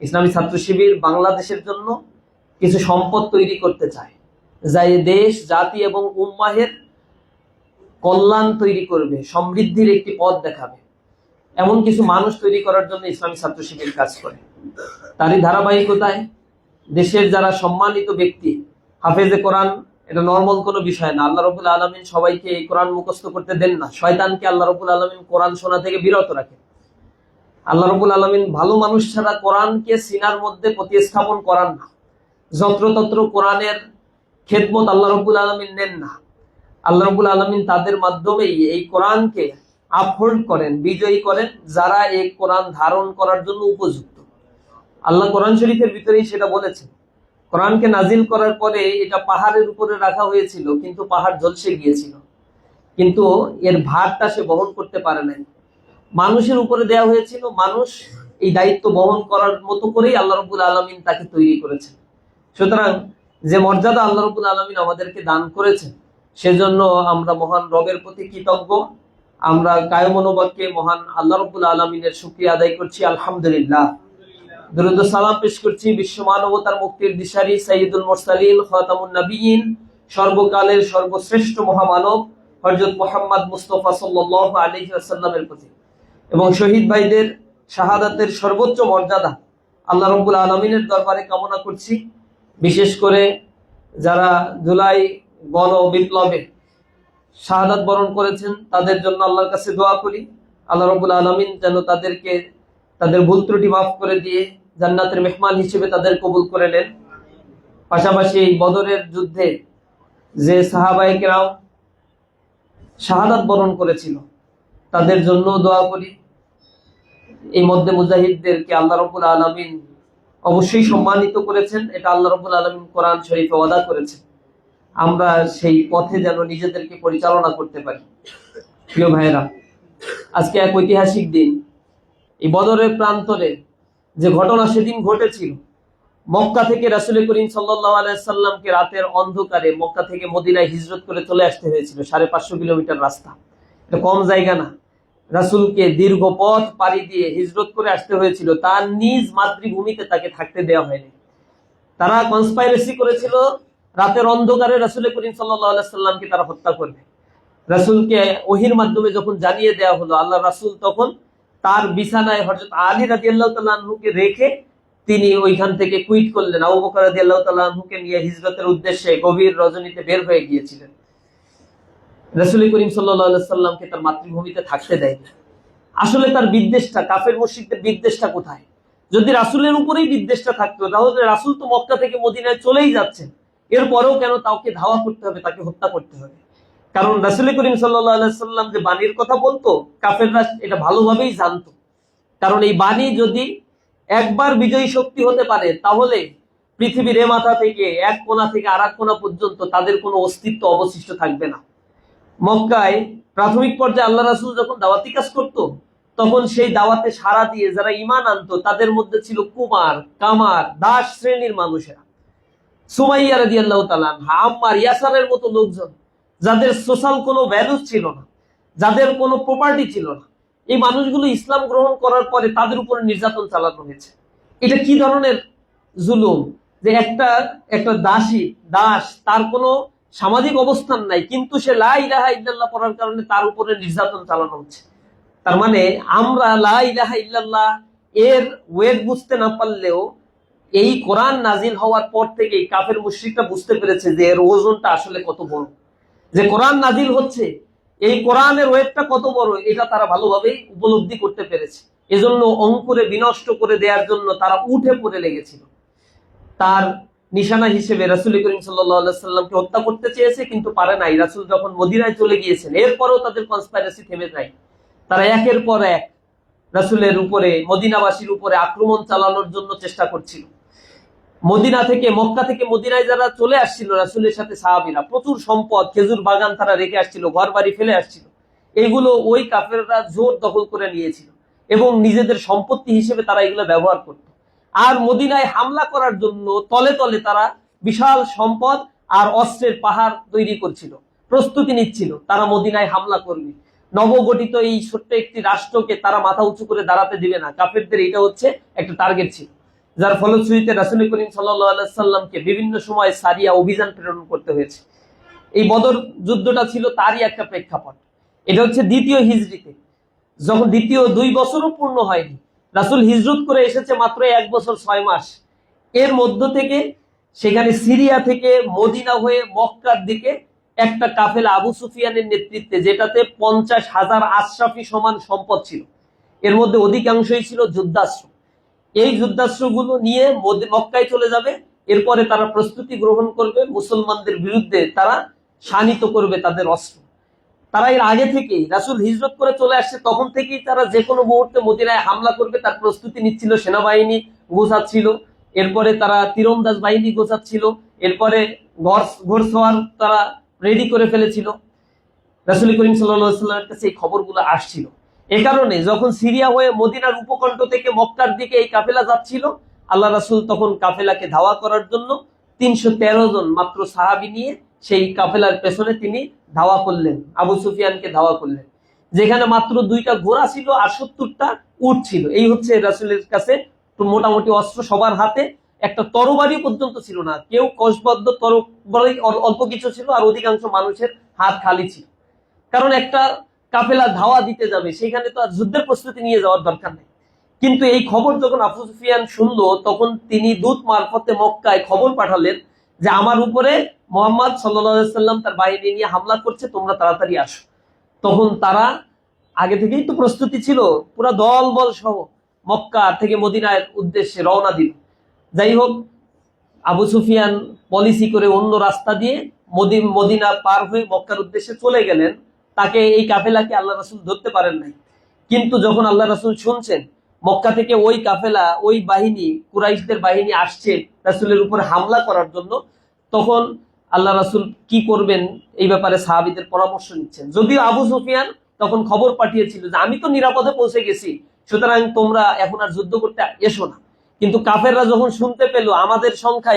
ইসলামী ছাত্র শিবির বাংলাদেশের জন্য কিছু সম্পদ তৈরি করতে চায়, যা দেশ, জাতি এবং উম্মাহের কল্যাণ তৈরি করবে, সমৃদ্ধির একটি পথ দেখাবে। এমন কিছু মানুষ তৈরি করার জন্য ইসলামী ছাত্র শিবির কাজ করে। তারই ধারাবাহিকতায় দেশের যারা সম্মানিত ব্যক্তি, হাফেজে কোরআন, এটা নর্মাল কোনো বিষয় না। আল্লাহ রবুল আলমিন সবাইকে এই কোরআন মুখস্থ করতে দেন না। শয়তানকে আল্লাহ রবুল আলমিন কোরআন শোনা থেকে বিরত রাখে আল্লাহ রবুল আলমিন ভালো মানুষ ছাড়া কোরআনকে সিনার মধ্যে প্রতিস্থাপন করান না। যত্রতত্র কোরআনের খেদমত আল্লাহ রবুল আলমিন নেন না। আল্লাহ রবুল আলমিন তাদের মাধ্যমেই এই কোরআনকে আপহোল্ড করেন, বিজয়ী করেন, যারা এই কোরআন ধারণ করার জন্য উপযুক্ত। আল্লাহ কোরআন শরীফের ভিতরেই সেটা বলেছেন, কোরআনকে নাজিল করার পরে এটা পাহাড়ের উপরে রাখা হয়েছিল, কিন্তু পাহাড় ঝলসে গিয়েছিল। কিন্তু এর ভারটা সে বহন করতে পারে নাই। মানুষের উপরে দেওয়া হয়েছিল, মানুষ এই দায়িত্ব বহন করার মতো করেই আল্লাহ রবুল আলমিন তাকে তৈরি করেছেন। সুতরাং যে মর্যাদা আল্লাহ রবুল আলমিন আমাদেরকে দান করেছেন, সেজন্য আমরা মহান রবের প্রতি কৃতজ্ঞ। আমরা কায়মনোবাক্যে মহান আল্লাহ রবুল আলমিনের শুক্রিয়া আদায় করছি, আলহামদুলিল্লাহ। দুরুদ সালাম পেশ করছি বিশ্ব মানবতার মুক্তির দিশারি সাইয়দুল মুরসালিন, খাতামুন সর্বকালের সর্বশ্রেষ্ঠ মহামানব, হযরত মোহাম্মদ মুস্তফা সাল্লাল্লাহু আলাইহি প্রতি। এবং শহীদ ভাইদের শাহাদাতের সর্বোচ্চ মর্যাদা আল্লাহ রব্বুল আলমিনের দরবারে কামনা করছি। বিশেষ করে যারা জুলাই গণ বিপ্লবে শাহাদাত বরণ করেছেন, তাদের জন্য আল্লাহর কাছে দোয়া করি। আল্লাহ রব্বুল আলমিন যেন তাদেরকে তাদের ভুল ত্রুটি মাফ করে দিয়ে জান্নাতের মেহমান হিসেবে তাদের কবুল করে নেন। পাশাপাশি এই বদরের যুদ্ধে যে সাহাবাহিকেরাও শাহাদাত বরণ করেছিল, তাদের জন্য দোয়া করি। এই মধ্যে মুজাহিদদেরকে আল্লাহ রবুল আলমিন অবশ্যই সম্মানিত করেছেন। এটা আল্লাহ রবুল আলমিন কোরআন শরীফে ওয়াদা করেছেন। আমরা সেই পথে যেন নিজেদেরকে পরিচালনা করতে পারি। প্রিয় ভাইয়েরা, আজকে এক ঐতিহাসিক দিন। এই বদরের প্রান্তরে যে ঘটনা সেদিন ঘটেছিল, মক্কা থেকে রাসুল করিম সাল্লাহ রাতের অন্ধকারে মক্কা থেকে মদিনায় হিজরত করে চলে আসতে হয়েছিল, সাড়ে পাঁচশো কিলোমিটার রাস্তা। এটা কম জায়গা না। রাসুলকে দীর্ঘ পথ পাড়ি দিয়ে হিজরত করে আসতে হয়েছিল। তার নিজ মাতৃভূমিতে তাকে থাকতে দেওয়া হয়নি। তারা কনস্পাইরেসি করেছিল, রাতের অন্ধকারে রাসুল করিম সাল্লাহ সাল্লামকে তারা হত্যা করবে। রাসুলকে ওহির মাধ্যমে যখন জানিয়ে দেওয়া হলো, আল্লাহ রাসুল তখন তার বিছানায় হজরত আলী রাজি আল্লাহ তাল্লাহকে রেখে তিনি ওইখান থেকে কুইট করলেন। আবু বকর রাজি আল্লাহ তাল্লাহকে নিয়ে হিজরতের উদ্দেশ্যে গভীর রজনীতে বের হয়ে গিয়েছিলেন। রসুল করিম সাল্লামকে তার মাতৃভূমিতে থাকতে দেয়নি আসলে তার বিদ্বেষটা, কাফের মসজিদের বিদ্বেষটা কোথায়? যদি রাসুলের উপরেই বিদ্বেষটা থাকতো, তাহলে রাসুল তো মক্কা থেকে মদিনায় চলেই যাচ্ছেন। এরপরেও কেন তাকে ধাওয়া করতে হবে, তাকে হত্যা করতে হবে? কারণ রাসুল করিম সাল্লাম যে বাণীর কথা বলতো, কাফেররা এটা ভালোভাবেই জানতো। কারণ এই বাণী যদি একবার বিজয়ী শক্তি হতে পারে, তাহলে পৃথিবীর এ মাথা থেকে, এক কোনা থেকে আর কোণা পর্যন্ত তাদের কোনো অস্তিত্ব অবশিষ্ট থাকবে না। মক্কায় প্রাথমিক পর্যায়ে আল্লাহ রাসুল যখন দাওয়াতি কাজ করত, তখন সেই দাওয়াতে সারা দিয়ে যারা ইমান আনতো, তাদের মধ্যে ছিল কুমার, কামার, দাস শ্রেণির মানুষেরা। সোশ্যাল ছিল না, যাদের কোনো প্রপার্টি ছিল না, এই মানুষগুলো ইসলাম গ্রহণ করার পরে তাদের উপরে নির্যাতন চালানো হয়েছে। এটা কি ধরনের জুলুম? যে একটা একটা দাসী, দাস, তার কোনো সামাজিক অবস্থান নাই, কিন্তু সে লা ইলাহা ইল্লাল্লাহ পড়ার কারণে তার উপরে নির্যাতন চালানো হচ্ছে। তার মানে আমরা লা ইলাহা ইল্লাল্লাহ এর ওয়েট বুঝতে না পারলেও এই কোরআন নাজিল হওয়ার পর থেকে কাফের মুশ্রিকটা বুঝতে পেরেছে যে এর ওজনটা আসলে কত বড়। যে কোরআন নাজিল হচ্ছে, এই কোরআনের ওয়েটটা কত বড়, এটা তারা ভালোভাবেই উপলব্ধি করতে পেরেছে। এজন্য অঙ্কুরে বিনষ্ট করে দেওয়ার জন্য তারা উঠে পড়ে লেগেছিল। তার নিশানা হিসেবে রাসুল করিম সাল্লামকে হত্যা করতে চেয়েছে, কিন্তু পারে নাই। রাসুল যখন মদিনায় চলে গিয়েছেন, এরপরেও তাদের কনসপাইরেসি থেমে যায় তারা একের পর এক রাসুলের উপরে, মদিনাবাসীর উপরে আক্রমণ চালানোর জন্য চেষ্টা করছিল। মদিনা থেকে, মক্কা থেকে মদিনায় যারা চলে আসছিল, রাসুলের সাথে সাহাবিরা, প্রচুর সম্পদ, খেজুর বাগান তারা রেখে আসছিল ঘর বাড়ি ফেলে আসছিল। এইগুলো ওই কাফেররা জোর দখল করে নিয়েছিল এবং নিজেদের সম্পত্তি হিসেবে তারা এগুলো ব্যবহার করত। আর মদিনায় হামলা করার জন্য তলে তলে তারা বিশাল সম্পদ আর অস্ত্রের পাহাড় তৈরি করছিল, প্রস্তুতি নিচ্ছিল। তারা মদিনায় হামলা করবে নবগঠিত এই ছোট্ট একটি রাষ্ট্রকে তারা মাথা উঁচু করে দাঁড়াতে দিবে না। কাফেরদের এটা হচ্ছে একটা টার্গেট ছিল। যার ফলশ্রুতিতে রাসুল করিম সাল্লামকে বিভিন্ন সময় সারিয়া অভিযান প্রেরণ করতে হয়েছে। এই বদর যুদ্ধটা ছিল তারই একটা প্রেক্ষাপট। এটা হচ্ছে দ্বিতীয় হিজড়িতে। যখন দ্বিতীয় দুই বছরও পূর্ণ হয়নি রাসুল হিজরত করে এসেছে মাত্র এক বছর ছয় মাস। এর মধ্য থেকে সেখানে সিরিয়া থেকে মদিনা হয়ে মক্কার দিকে একটা কাফেল আবু সুফিয়ানের নেতৃত্বে, যেটাতে পঞ্চাশ হাজার আশরাফি সমান সম্পদ ছিল। এর মধ্যে অধিকাংশই ছিল যুদ্ধাস্ত্র। এই যুদ্ধাস্ত্রগুলো নিয়ে মক্কায় চলে যাবে। এরপরে তারা প্রস্তুতি গ্রহণ করবে। মুসলমানদের বিরুদ্ধে তারা শানিত করবে তাদের অস্ত্র। তারা এর আগে থেকেই রাসুল হিজরত করে চলে আসছে, তখন থেকেই তারা যে কোনো মুহূর্তে মদিনায় হামলা করবে, তার প্রস্তুতি নিচ্ছিল, সেনাবাহিনী গোছাচ্ছিল, এরপরে তারা তীরন্দাজ বাহিনী গোছাচ্ছিল, এরপরে ঘর ঘোরসওয়ার তারা রেডি করে ফেলেছিল। রাসুল করিম সাল্লামের কাছে এই খবরগুলো আসছিল। এ কারণে যখন সিরিয়া হয়ে মদিনার উপকণ্ঠ থেকে মক্কার দিকে এই কাফেলা যাচ্ছিল, আল্লাহ রাসুল তখন কাফেলাকে ধাওয়া করার জন্য তিনশো তেরো জন মাত্র সাহাবি নিয়ে সেই কাফেলার পেছনে তিনি ধাওয়া করলেন, আবু সুফিয়ানকে ধাওয়া করলেন। যেখানে মাত্র দুইটা ঘোড়া ছিল আর সত্তরটা উট ছিল। এই হচ্ছে রাসুলের কাছে মোটামুটি অস্ত্র সবার হাতে। একটা তরবারি পর্যন্ত ছিল না। কেউ কষবদ্ধ তরবারি অল্প কিছু ছিল আর অধিকাংশ মানুষের হাত খালি ছিল। কারণ একটা কাফেলা ধাওয়া দিতে যাবে, সেখানে তো আর যুদ্ধের প্রস্তুতি নিয়ে যাওয়ার দরকার নেই। কিন্তু এই খবর যখন আবু সুফিয়ান শুনলো, তখন তিনি দূত মারফতে মক্কায় খবর পাঠালেন যে আমার উপরে মোহাম্মদ সাল্লাম তার বাহিনী নিয়ে হামলা করছে, তোমরা তাড়াতাড়ি আসো। তখন তারা আগে থেকেই তো প্রস্তুতি ছিল, পুরা দল বল সহ মক্কা থেকে মদিনার উদ্দেশ্যে রওনা দিল। যাই হোক, আবু সুফিয়ান পলিসি করে অন্য রাস্তা দিয়ে মদিন মদিনা পার হয়ে মক্কার উদ্দেশ্যে চলে গেলেন। তাকে এই কাফেলাকে আল্লাহ রাসুল ধরতে পারেন নাই। কিন্তু যখন আল্লাহ রাসুল শুনছেন, মক্কা থেকে ওই কাফেলা, ওই বাহিনী, কুরাইশদের বাহিনী আসছে রাসুলের উপর হামলা করার জন্য, তখন আল্লাহ রাসুল কি করবেন এই ব্যাপারে সাহাবিদের পরামর্শ নিচ্ছেন। যদিও আবু সুফিয়ান তখন খবর পাঠিয়েছিল যে আমি তো নিরাপদে পৌঁছে গেছি, সুতরাং তোমরা এখন আর যুদ্ধ করতে এসো না। কিন্তু কাফেররা যখন শুনতে পেল, আমাদের সংখ্যা